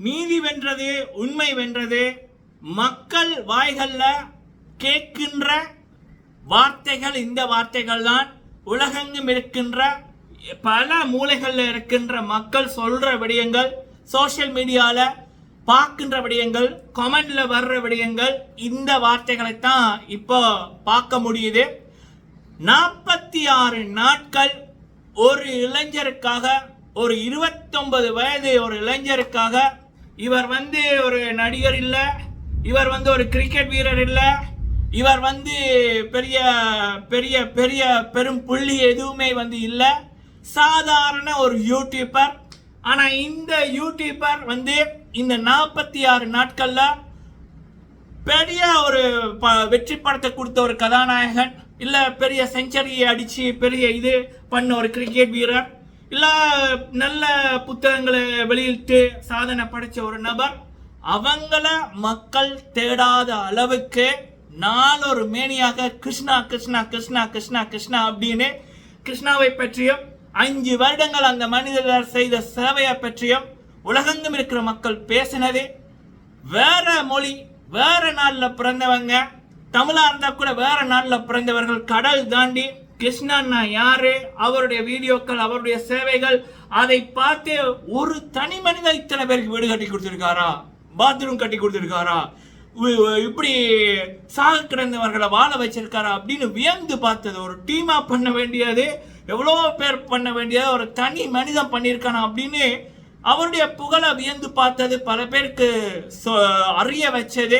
நீதி வென்றது உண்மை வென்றது மக்கள் வாய்களில் கேட்கின்ற வார்த்தைகள் இந்த வார்த்தைகள் தான் உலகெங்கும் இருக்கின்ற பல மூலைகளில் இருக்கின்ற மக்கள் சொல்கிற விடயங்கள் சோஷியல் மீடியாவில் பார்க்கின்ற விடயங்கள் கமெண்ட்ல வர்ற விடயங்கள் இந்த வார்த்தைகளைத்தான் இப்போ பார்க்க முடியுது. நாற்பத்தி ஆறு நாட்கள் ஒரு இளைஞருக்காக ஒரு 29 வயது ஒரு இளைஞருக்காக இவர் வந்து ஒரு நடிகர் இல்லை. இவர் வந்து ஒரு கிரிக்கெட் வீரர் இல்லை. இவர் வந்து பெரிய பெரிய பெரிய பெரும் புள்ளி எதுவுமே வந்து இல்லை. சாதாரண ஒரு யூடியூபர் ஆனால் இந்த யூடியூபர் வந்து இந்த நாற்பத்தி ஆறு நாட்களில் பெரிய ஒரு ப- வெற்றி படத்தை கொடுத்த ஒரு கதாநாயகன் இல்லை பெரிய செஞ்சுரியை அடித்து பெரிய இது பண்ண ஒரு கிரிக்கெட் வீரர். இல்லை நல்ல புத்தகங்களை வெளியிட்டு சாதனை படைச்ச ஒரு நபர் அவங்கள மக்கள் தேடாத அளவுக்கு நாளொரு மேனியாக கிருஷ்ணா கிருஷ்ணா கிருஷ்ணா கிருஷ்ணா கிருஷ்ணா அப்படின்னு கிருஷ்ணாவை பற்றியும் அஞ்சு வருடங்கள் அந்த மனிதர் செய்த சேவையை பற்றியும் உலகெங்கும் இருக்கிற மக்கள் பேசினது. வேற மொழி வேற நாளில் பிறந்தவங்க தமிழாக இருந்தால் கூட வேற நாளில் பிறந்தவர்கள் கடல் தாண்டி கிருஷ்ணன்னா யாரு? அவருடைய வீடியோக்கள் அவருடைய சேவைகள் அதை பார்த்து ஒரு தனி மனிதன் இத்தனை பேருக்கு வீடு கட்டி கொடுத்துருக்காரா? பாத்ரூம் கட்டி கொடுத்துருக்காரா? இப்படி சாக கிடந்தவர்களை வாழ வச்சிருக்காரா? அப்படின்னு வியந்து பார்த்தது. ஒரு டீமா பண்ண வேண்டியது எவ்வளோ பேர் பண்ண வேண்டியது ஒரு தனி மனிதன் பண்ணியிருக்கானா அப்படின்னு அவருடைய புகழை வியந்து பார்த்தது. பல பேருக்கு சொ- அறிய வச்சது.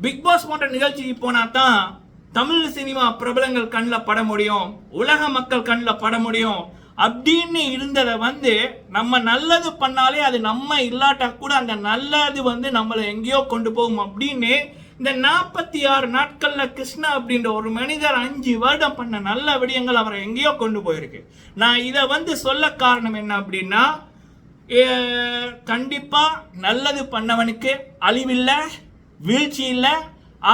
பிக் பாஸ் போன்ற நிகழ்ச்சிக்கு போனா தான் தமிழ் சினிமா பிரபலங்கள் கண்ணில் பட முடியும் உலக மக்கள் கண்ணில் பட முடியும். அப்படின்னு இருந்ததை வந்து நம்ம நல்லது பண்ணாலே அது நம்ம இல்லாட்டா கூட அந்த நல்லது வந்து நம்மளை எங்கேயோ கொண்டு போகும் அப்படின்னு இந்த நாற்பத்தி ஆறு நாட்களில் கிருஷ்ணா அப்படின்ற ஒரு மனிதர் அஞ்சு வருடம் பண்ண நல்ல விடயங்கள் அவரை எங்கேயோ கொண்டு போயிருக்கு. நான் இதை வந்து சொல்ல காரணம் என்ன அப்படின்னா கண்டிப்பாக நல்லது பண்ணவனுக்கு அழிவில்லை வீழ்ச்சி இல்லை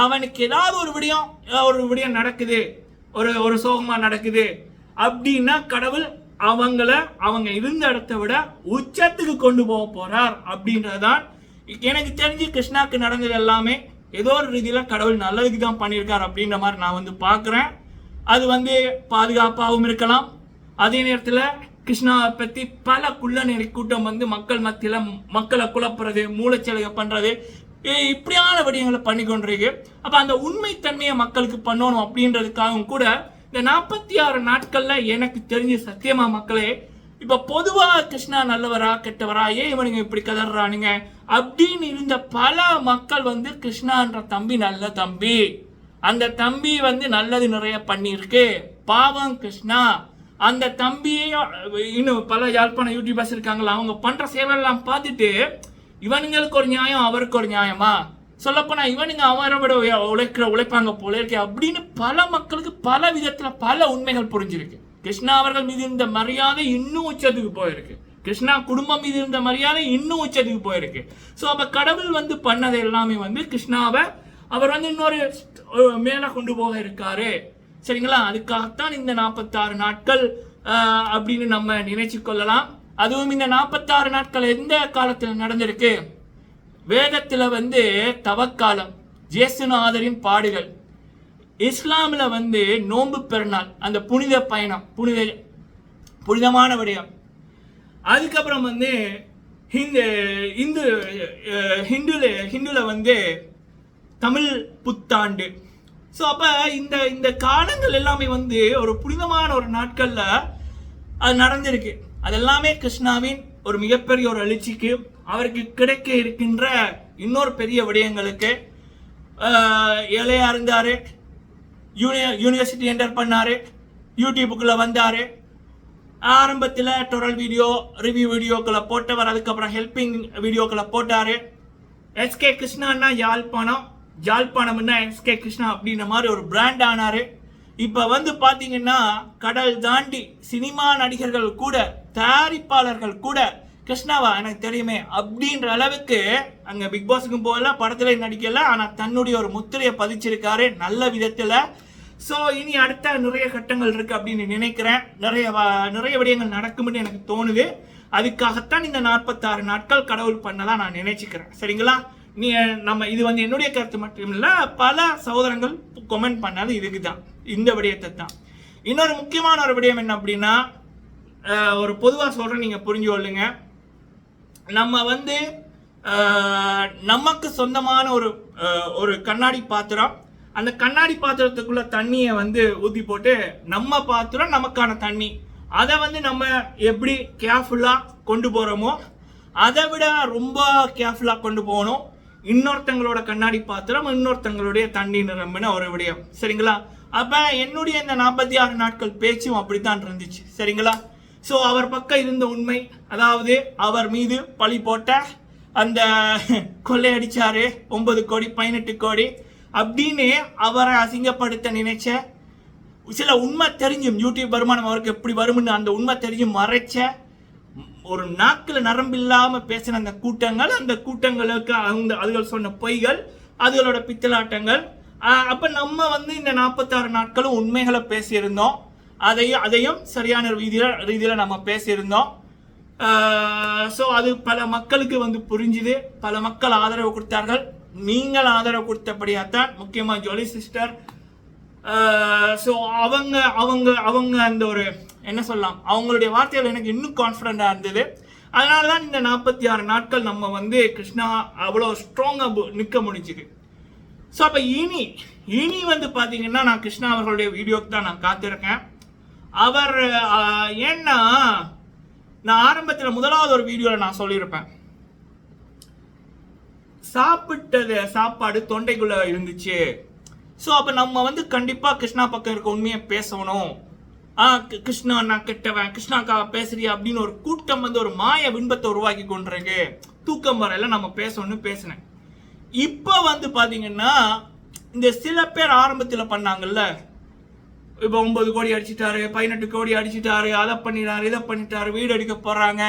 அவனுக்கு ஏதாவது ஒரு விடயம் ஒரு விடயம் நடக்குது ஒரு ஒரு சோகமாக நடக்குது அப்படின்னா கடவுள் அவங்கள அவங்க இருந்த இடத்த விட உச்சத்துக்கு கொண்டு போக போகிறார் அப்படின்றதான் எனக்கு தெரிஞ்சு கிருஷ்ணாக்கு நடந்தது எல்லாமே ஏதோ ஒரு ரீதியில் கடவுள் நல்லதுக்கு தான் பண்ணியிருக்கார் அப்படின்ற மாதிரி நான் வந்து பார்க்குறேன். அது வந்து பாதுகாப்பாகவும் இருக்கலாம். அதே நேரத்தில் கிருஷ்ணாவை பற்றி பல குள்ள நெறி கூட்டம் வந்து மக்கள் மத்தியில் மக்களை குழப்புறது மூளைச்சலுகை பண்ணுறது இப்படியான விடயங்களை பண்ணி கொண்டிருக்கு. அப்போ அந்த உண்மைத்தன்மையை மக்களுக்கு பண்ணணும் அப்படின்றதுக்காகவும் கூட இந்த நாற்பத்தி ஆறு நாட்களில் எனக்கு தெரிஞ்ச சத்தியமா மக்களே இப்போ பொதுவாக கிருஷ்ணா நல்லவரா கெட்டவரா ஏன் இவனுங்க இப்படி கதறானுங்க? அப்படின்னு இருந்த பல மக்கள் வந்து கிருஷ்ணான்ற தம்பி நல்ல தம்பி. அந்த தம்பி வந்து நல்லது நிறைய பண்ணியிருக்கு. பாவம் கிருஷ்ணா. அந்த தம்பியையும் இன்னும் பல யாழ்ப்பாண யூடியூபர்ஸ் இருக்காங்களா அவங்க பண்ற சேவையெல்லாம் பார்த்துட்டு இவனுங்களுக்கு ஒரு நியாயம் அவருக்கு ஒரு நியாயமா? சொல்லப்போனா இவனுங்க அவரை விட உழைக்கிற உழைப்பாங்க போல இருக்கே அப்படின்னு பல மக்களுக்கு பல விதத்துல பல உண்மைகள் புரிஞ்சிருக்கு. கிருஷ்ணா அவர்கள் மீது இருந்த மரியாதை இன்னும் உச்சத்துக்கு போயிருக்கு. கிருஷ்ணா குடும்பம் மீது இருந்த மரியாதை இன்னும் உச்சத்துக்கு போயிருக்கு. ஸோ அப்ப கடவுள் வந்து பண்ணது எல்லாமே வந்து கிருஷ்ணாவை அவர் வந்து இன்னொரு மேலே கொண்டு போக இருக்காரு. சரிங்களா? அதுக்காகத்தான் இந்த நாற்பத்தாறு நாட்கள் அப்படின்னு நம்ம நினைச்சு கொள்ளலாம். அதுவும் இந்த நாற்பத்தாறு நாட்கள் எந்த காலத்தில் நடந்திருக்கு? வேதத்தில் வந்து தவக்காலம் ஜேசுநாதரின் பாடுகள். இஸ்லாமில் வந்து நோன்பு பெருநாள் அந்த புனித பயணம் புனித புனிதமான விடயம். அதுக்கப்புறம் வந்து ஹிந்து இந்து ஹிந்துல ஹிந்துல வந்து தமிழ் புத்தாண்டு. ஸோ அப்போ இந்த இந்த காலங்கள் எல்லாமே வந்து ஒரு புனிதமான ஒரு நாட்களில் அது நடந்திருக்கு. அதெல்லாமே கிருஷ்ணாவின் ஒரு மிகப்பெரிய ஒரு எழுச்சிக்கு அவருக்கு கிடைக்க இருக்கின்ற இன்னொரு பெரிய விடயங்களுக்கு ஏழையாக இருந்தார் யூனிய யூனி யூனிவர்சிட்டி என்டர் பண்ணார் யூடியூபுக்குள்ளே வந்தார். ஆரம்பத்தில் டொரல் வீடியோ ரிவ்யூ வீடியோக்களை போட்டவர் அதுக்கப்புறம் ஹெல்பிங் வீடியோக்களை போட்டார். எஸ்கே கிருஷ்ணான்னா யாழ்ப்பாணம் யாழ்ப்பாணம்னா எஸ்கே கிருஷ்ணா அப்படின்ற மாதிரி ஒரு பிராண்ட் ஆனார். இப்போ வந்து பார்த்தீங்கன்னா கடல் தாண்டி சினிமா நடிகர்கள் கூட தயாரிப்பாளர்கள் கூட கிருஷ்ணாவா எனக்கு தெரியுமே அப்படின்ற அளவுக்கு அங்கே பிக் பாஸுக்கும் போகல படத்துல நடிக்கல ஆனால் தன்னுடைய ஒரு முத்திரையை பதிச்சிருக்காரு நல்ல விதத்தில். ஸோ இனி அடுத்த நிறைய கட்டங்கள் இருக்கு அப்படின்னு நினைக்கிறேன். நிறைய நிறைய விடயங்கள் நடக்கும்னு எனக்கு தோணுது. அதுக்காகத்தான் இந்த நாற்பத்தாறு நாட்கள் கடவுள் பண்ணலாம் நான் நினைச்சுக்கிறேன். சரிங்களா? நீ நம்ம இது வந்து என்னுடைய கருத்து மட்டும் இல்லை பல சகோதரங்கள் கமெண்ட் பண்ணது இதுக்கு தான். இந்த விடயத்தை தான். இன்னொரு முக்கியமான ஒரு விடயம் என்ன அப்படின்னா ஒரு பொதுவாக சொல்கிறேன் நீங்கள் புரிஞ்சு கொள்ளுங்க. நம்ம வந்து நமக்கு சொந்தமான ஒரு ஒரு கண்ணாடி பாத்திரம். அந்த கண்ணாடி பாத்திரத்துக்குள்ள தண்ணியை வந்து ஊற்றி போட்டு நம்ம பாத்திரம் நமக்கான தண்ணி. அதை வந்து நம்ம எப்படி கேர்ஃபுல்லாக கொண்டு போகிறோமோ அதை விட ரொம்ப கேர்ஃபுல்லாக கொண்டு போகணும். இன்னொருத்தங்களோட கண்ணாடி பாத்திரம் இன்னொருத்தங்களுடைய தண்ணி நிரம்பின ஒரு விடயம். சரிங்களா? அப்போ என்னுடைய இந்த நாற்பத்தி ஆறு நாட்கள் பேச்சும் அப்படித்தான் இருந்துச்சு. சரிங்களா? ஸோ அவர் பக்கம் இருந்த உண்மை அதாவது அவர் மீது பழி போட்ட அந்த கொள்ளையடிச்சாரு. ஒன்பது கோடி பதினெட்டு கோடி. அப்படின்னு அவரை அசிங்கப்படுத்த நினைச்ச சில உண்மை தெரிஞ்சும் யூடியூப் வருமானம் அவருக்கு எப்படி வரும்னு அந்த உண்மை தெரிஞ்சும் மறைச்ச ஒரு நாக்கில் நரம்பில்லாம பேசின அந்த கூட்டங்கள் அந்த கூட்டங்களுக்கு அவங்க அதுகள் சொன்ன பொய்கள் அதுகளோட பித்தலாட்டங்கள் அப்ப நம்ம வந்து இந்த நாற்பத்தாறு நாட்களும் உண்மைகளை பேசியிருந்தோம். அதையும் அதையும் சரியான ரீதியில ரீதியில நம்ம பேசியிருந்தோம். ஸோ அது பல மக்களுக்கு வந்து புரிஞ்சுது. பல மக்கள் ஆதரவு கொடுத்தார்கள். நீங்கள் ஆதரவு கொடுத்தபடியாத்தான் முக்கியமாக ஜோலி சிஸ்டர். ஸோ அவங்க அவங்க அவங்க அந்த ஒரு என்ன சொல்லலாம்? அவங்களுடைய வார்த்தைகள் எனக்கு இன்னும் கான்ஃபிடண்ட்டாக இருந்தது. அதனால தான் இந்த நாற்பத்தி ஆறு நாட்கள் நம்ம வந்து கிருஷ்ணா அவ்வளோ ஸ்ட்ராங்காக நிற்க முடிஞ்சுது. ஸோ அப்போ இனி இனி வந்து பார்த்தீங்கன்னா நான் கிருஷ்ணா அவர்களுடைய வீடியோக்கு தான் நான் காத்திருக்கேன். அவர் ஏன்னா நான் ஆரம்பத்தில் முதலாவது ஒரு வீடியோவில் நான் சொல்லியிருப்பேன். சாப்பிட்டது சாப்பாடு தொண்டைக்குள்ளே இருந்துச்சு. ஸோ அப்போ நம்ம வந்து கண்டிப்பாக கிருஷ்ணா பக்கம் இருக்க உண்மையை பேசணும். கிருஷ்ணா நான் கெட்டவன். கிருஷ்ணாக்கா பேசுறியா அப்படின்னு ஒரு கூட்டம் வந்து ஒரு மாய பின்பத்தை உருவாக்கி கொண்டிருக்கு. தூக்கம் வரையில நம்ம பேசணும்னு பேசினேன். இப்போ வந்து பாத்தீங்கன்னா இந்த சில பேர் ஆரம்பத்தில் பண்ணாங்கல்ல. இப்போ ஒன்பது கோடி அடிச்சிட்டாரு பதினெட்டு கோடி அடிச்சிட்டாரு அதை பண்ணிட்டாரு இதை பண்ணிட்டாரு வீடு அடிக்க போறாங்க.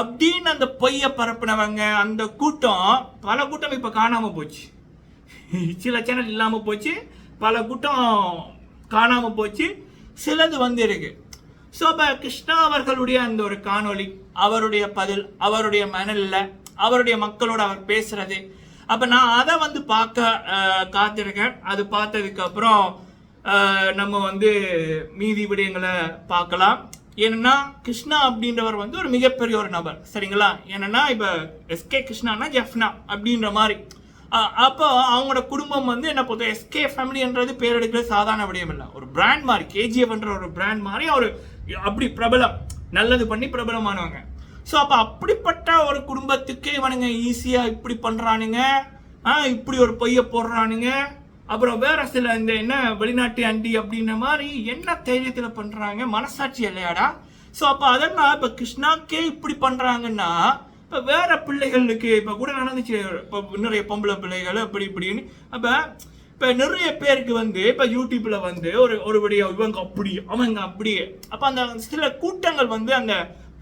அப்படின்னு அந்த பொய்ய பரப்புனவங்க அந்த கூட்டம் பல கூட்டம் இப்போ காணாம போச்சு. சில சேனல் இல்லாம போச்சு. பல கூட்டம் காணாம போச்சு. சிலது வந்திருக்கு. ஸோ இப்போ கிருஷ்ணா அவர்களுடைய அந்த ஒரு காணொளி அவருடைய பதில் அவருடைய மணலில் அவருடைய மக்களோட அவர் பேசுறது. அப்போ நான் அதை வந்து பார்க்க காத்திருக்கேன். அது பார்த்ததுக்கப்புறம் நம்ம வந்து மீதி விடயங்களை பார்க்கலாம். ஏன்னா கிருஷ்ணா அப்படின்றவர் வந்து ஒரு மிகப்பெரிய ஒரு நபர். சரிங்களா? என்னன்னா இப்போ எஸ்கே கிருஷ்ணானா ஜெஃப்னா அப்படின்ற மாதிரி. அப்போ அவங்களோட குடும்பம் வந்து என்ன பொறுத்த எஸ்கே ஃபேமிலின்றது பேர் எடுக்கிறது சாதாரண விடயம் இல்லை. ஒரு பிராண்ட் மாதிரி கேஜிஎஃப்ன்ற ஒரு பிராண்ட் மாதிரி அவர் அப்படி பிரபலம் நல்லது பண்ணி பிரபலமானவங்க. ஸோ அப்போ அப்படிப்பட்ட ஒரு குடும்பத்துக்கே இவனுங்க ஈஸியாக இப்படி பண்ணுறானுங்க இப்படி ஒரு பொய்ய போடுறானுங்க அப்புறம் வேற சில இந்த என்ன வெளிநாட்டு அண்டி அப்படின்ற மாதிரி என்ன தைரியத்தில் பண்ணுறாங்க மனசாட்சி இல்லையாடா? ஸோ அப்போ அதெல்லாம் இப்போ கிருஷ்ணாக்கே இப்படி பண்ணுறாங்கன்னா இப்போ வேற பிள்ளைகளுக்கு இப்போ கூட நடந்துச்சு இப்போ நிறைய பொம்பளை பிள்ளைகள் அப்படி இப்படின்னு. அப்போ இப்போ நிறைய பேருக்கு வந்து இப்போ யூடியூப்பில் வந்து ஒரு ஒரு வீடியோ இவங்க அப்படி அவங்க அப்படியே. அப்போ அந்த சில கூட்டங்கள் வந்து அந்த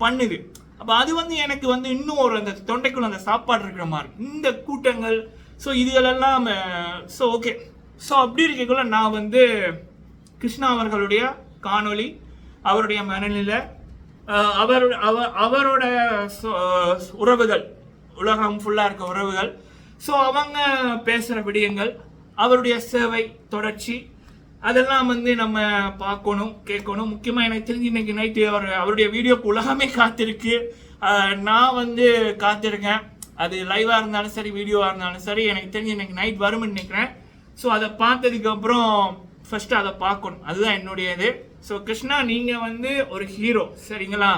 பண்ணுது. அப்போ அது வந்து எனக்கு வந்து இன்னும் ஒரு அந்த தொண்டைக்குள்ள அந்த சாப்பாடு இருக்கிற மாதிரி. இந்த கூட்டங்கள் ஸோ இதுகளெல்லாம் ஸோ ஓகே ஸோ அப்படி இருக்கக்குள்ள நான் வந்து கிருஷ்ணா அவர்களுடைய காணொளி அவருடைய மனநிலை அவர் அவ- அவரோட உறவுகள் உலகம் ஃபுல்லாக இருக்க உறவுகள். ஸோ அவங்க பேசுகிற விடயங்கள் அவருடைய சேவை தொடர்ச்சி அதெல்லாம் வந்து நம்ம பார்க்கணும் கேட்கணும். முக்கியமாக எனக்கு தெரிஞ்சு இன்னைக்கு நைட்டு அவர் அவருடைய வீடியோக்கு உலகமே காத்திருக்கு. நான் வந்து காத்திருக்கேன். அது லைவாக இருந்தாலும் சரி வீடியோவாக இருந்தாலும் சரி எனக்கு தெரிஞ்சு இன்னைக்கு நைட் வரும்னு நினைக்கிறேன். ஸோ அதை பார்த்ததுக்கப்புறம் ஃபஸ்ட்டு அதை பார்க்கணும். அதுதான் என்னுடைய இது ஸோ கிருஷ்ணா நீங்கள் வந்து ஒரு ஹீரோ சரிங்களா?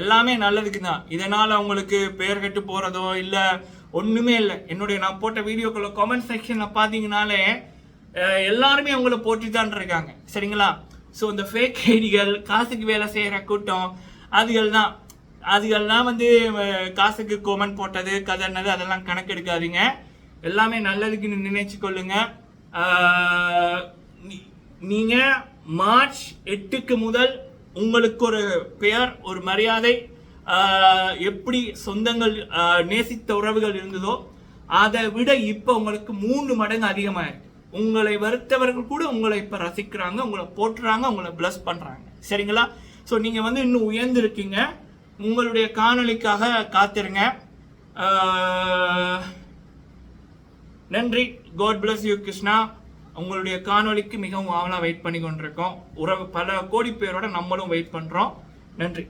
எல்லாமே நல்லதுக்கு தான். இதனால் உங்களுக்கு பெயர் கெட்டு போகிறதோ இல்லை ஒன்றுமே இல்லை. என்னுடைய நான் போட்ட வீடியோக்குள்ள கமெண்ட் செக்ஷனில் பார்த்தீங்கனாலே எல்லாருமே அவங்கள போட்டு தான் இருக்காங்க. சரிங்களா? ஸோ இந்த ஃபேக் ஐடிகள் காசுக்கு வேலை செய்கிற கூட்டம் அதுகள் தான். அதுகள்லாம் வந்து காசுக்கு கோமெண்ட் போட்டது கதர்னது அதெல்லாம் கணக்கெடுக்காதீங்க. எல்லாமே நல்லதுக்குன்னு நினைச்சு கொள்ளுங்க நீங்கள் மார்ச் எட்டுக்கு முதல் உங்களுக்கு ஒரு பெயர் ஒரு மரியாதை எப்படி சொந்தங்கள் நேசித்த உறவுகள் இருந்ததோ அதை விட இப்போ உங்களுக்கு மூணு மடங்கு அதிகமாயிருக்கு. உங்களை வருத்தவர்கள் கூட உங்களை இப்போ ரசிக்கிறாங்க உங்களை போட்டுறாங்க உங்களை ப்ளஸ் பண்ணுறாங்க சரிங்களா? ஸோ நீங்கள் வந்து இன்னும் உயர்ந்திருக்கீங்க. உங்களுடைய காணொலிக்காக காத்திருங்க. நன்றி. God bless you Krishna. உங்களுடைய காணொளிக்கு மிகவும் ஆவலாக வெயிட் பண்ணி கொண்டிருக்கோம் உறவு பல கோடி பேரோட நம்மளும் வெயிட் பண்ணுறோம் நன்றி.